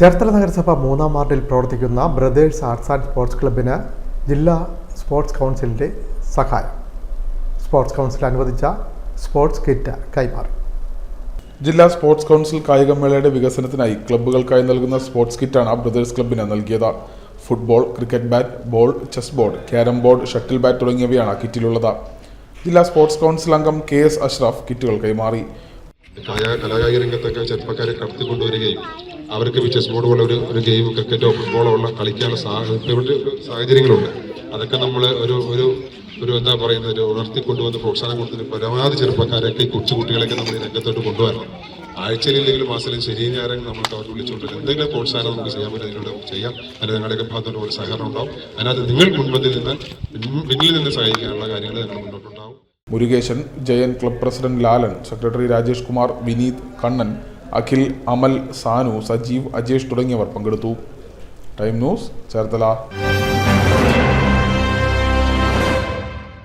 ചേർത്തല നഗരസഭ മൂന്നാം വാർഡിൽ പ്രവർത്തിക്കുന്ന ബ്രദേഴ്സ് ആർട്സ് ആൻഡ് സ്പോർട്സ് ക്ലബിന് ജില്ലാ സ്പോർട്സ് കൗൺസിലിന്റെ സഹായം. സ്പോർട്സ് കൗൺസിൽ അനുവദിച്ച സ്പോർട്സ് കിറ്റ് കൈമാറി. ജില്ലാ സ്പോർട്സ് കൗൺസിൽ കായികമേളയുടെ വികസനത്തിനായി ക്ലബ്ബുകൾക്കായി നൽകുന്ന സ്പോർട്സ് കിറ്റാണ് ബ്രദേഴ്സ് ക്ലബിന് നൽകിയത്. Football cricket bat ball chess board carrom board shuttle bat തുടങ്ങിയവയാണ് കിറ്റിലുള്ളത്. ജില്ലാ സ്പോർട്സ് കൗൺസിൽ അംഗം കെ എസ് അഷ്റഫ് കിറ്റുകൾ കൈമാറി. കലാകായിക രംഗത്തൊക്കെ ചെറുപ്പക്കാരെ കടത്തിക്കൊണ്ടുവരികയും അവർക്ക് ചെസ് ബോർഡ് പോലെ ഒരു ഒരു ഗെയിം ക്രിക്കറ്റോ ഫുട്ബോളോ ഉള്ള കളിക്കാനുള്ള സാഹചര്യങ്ങളുണ്ട്. അതൊക്കെ നമ്മൾ ഒരു ഒരു ഒരു എന്താ പറയുന്നത് ഒരു ഉണർത്തിക്കൊണ്ടുവന്ന് പ്രോത്സാഹനം കൊടുത്തിട്ട് പരമാവധി ചെറുപ്പക്കാരൊക്കെ ഈ കൊച്ചുകുട്ടികളെയൊക്കെ നമ്മൾ ഈ രംഗത്തോട്ട് കൊണ്ടുവരണം. ആഴ്ചയിലെങ്കിലും മാസത്തിലും ശരി ഞായറും നമ്മൾക്ക് അവർ വിളിച്ചുകൊണ്ട് എന്തെങ്കിലും പ്രോത്സാഹനം നമുക്ക് ചെയ്യാൻ പറ്റും നമുക്ക് ചെയ്യാം. അതിന് നിങ്ങളുടെയൊക്കെ ഭാഗത്തോട് ഒരു സഹകരണം ഉണ്ടാവും. അതിനകത്ത് നിങ്ങൾ മുൻപന്തിൽ നിന്ന് പിന്നിൽ നിന്ന് സഹായിക്കാനുള്ള കാര്യങ്ങൾ നിങ്ങൾ മുന്നോട്ടുണ്ടാവും. Murukesan Jayan club president Lalan secretary Rajesh Kumar Vineeth Kannan Akhil Amal Sanu Sajeev Ajesh തുടങ്ങിയവർ പങ്കെടുത്തു. Time news Cherthala.